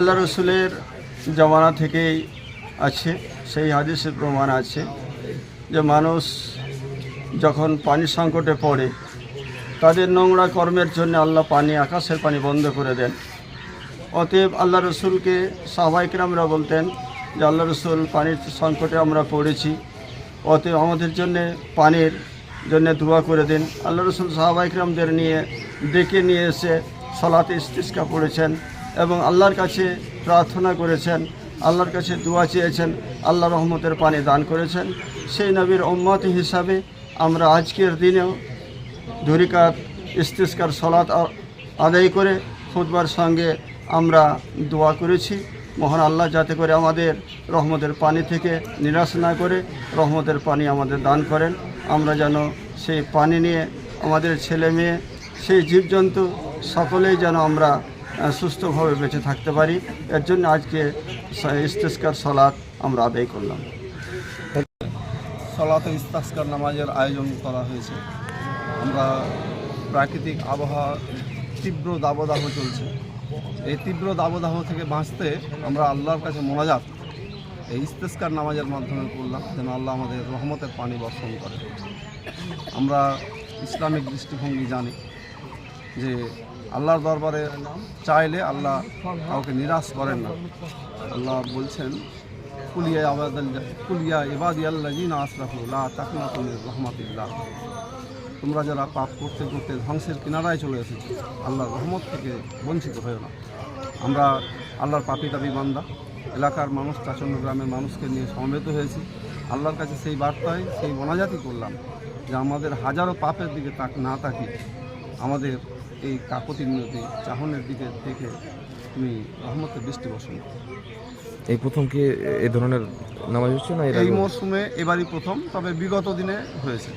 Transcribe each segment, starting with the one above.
আল্লাহ রসুলের জমানা থেকেই আছে, সেই হাদিসের প্রমাণ আছে যে মানুষ যখন পানি সংকটে পড়ে, তাদের নোংরা কর্মের জন্য আল্লাহ পানি, আকাশের পানি বন্ধ করে দেন। অতএব আল্লাহ রসুলকে সাহবাইকরামরা বলতেন যে, আল্লাহ রসুল, পানির সংকটে আমরা পড়েছি, অতএব আমাদের জন্য পানির জন্য দোয়া করে দিন। আল্লাহ রসুল সাহবাইকরামদের নিয়ে ডেকে নিয়ে এসে সলাতে ইস্তিস্কা পড়েছেন। এবং আল্লাহর কাছে প্রার্থনা করেছেন, আল্লাহর কাছে দোয়া চেয়েছেন, আল্লাহ রহমতের পানি দান করেছেন। সেই নবীর উম্মত হিসাবে আমরা আজকের দিনেও ধরিকাত, ইস্তিস্কার সলাত আদায় করে খুদবার সঙ্গে আমরা দোয়া করেছি। মহান আল্লাহ যাতে করে আমাদের রহমতের পানি থেকে নিরাশ না করে, রহমতের পানি আমাদের দান করেন। আমরা যেন সেই পানি নিয়ে আমাদের ছেলে মেয়ে, সেই জীবজন্তু সকলেই যেন আমরা সুস্থভাবে বেঁচে থাকতে পারি। এর জন্য আজকে ইস্তিস্কার সলাৎ আমরা আদায় করলাম। সলাত ইস্তাস্কার নামাজের আয়োজন করা হয়েছে। আমরা প্রাকৃতিক আবহাওয়া তীব্র দাবদাহ চলছে। এই তীব্র দাবদাহ থেকে বাঁচতে আমরা আল্লাহর কাছে মোনাজাত এই ইস্তেস্কার নামাজের মাধ্যমে করলাম, যেন আল্লাহ আমাদের রহমতের পানি বর্ষণ করে। আমরা ইসলামিক দৃষ্টিভঙ্গি জানি যে আল্লাহর দরবারে চাইলে আল্লাহ কাউকে নিরাশ করেন না। আল্লাহ বলছেন, কুলিয়া আবাদাল কুলিয়া ইবাদি আল্লাহ জিনা আসরাফুল্লাহ তাকনাতুল রহমাতিল্লাহ। তোমরা যারা পাপ করতে করতে ধ্বংসের কিনারায় চলে এসেছ, আল্লাহর রহমত থেকে বঞ্চিত হয়েও না। আমরা আল্লাহর পাপি দাবি বান্দা, এলাকার মানুষ চাচন্ড গ্রামের মানুষকে নিয়ে সমবেত হয়েছি। আল্লাহর কাছে সেই বার্তায়, সেই বনাজাতি করলাম যে আমাদের হাজারো পাপের দিকে তাক, না তাকি আমাদের এই কাকতি মিনতি চাহনের দিকে দেখে তুমি রহমতের দৃষ্টি বসন এই প্রথম কি এই ধরনের নামাজ হচ্ছে না এই মরশুমে এবারই প্রথম তবে বিগত দিনে হয়েছে।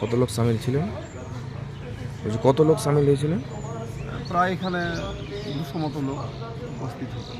কত লোক সামিল ছিলেন? কত লোক সামিল হয়েছিলেন? প্রায় এখানে দুশো মতো লোক উপস্থিত হতো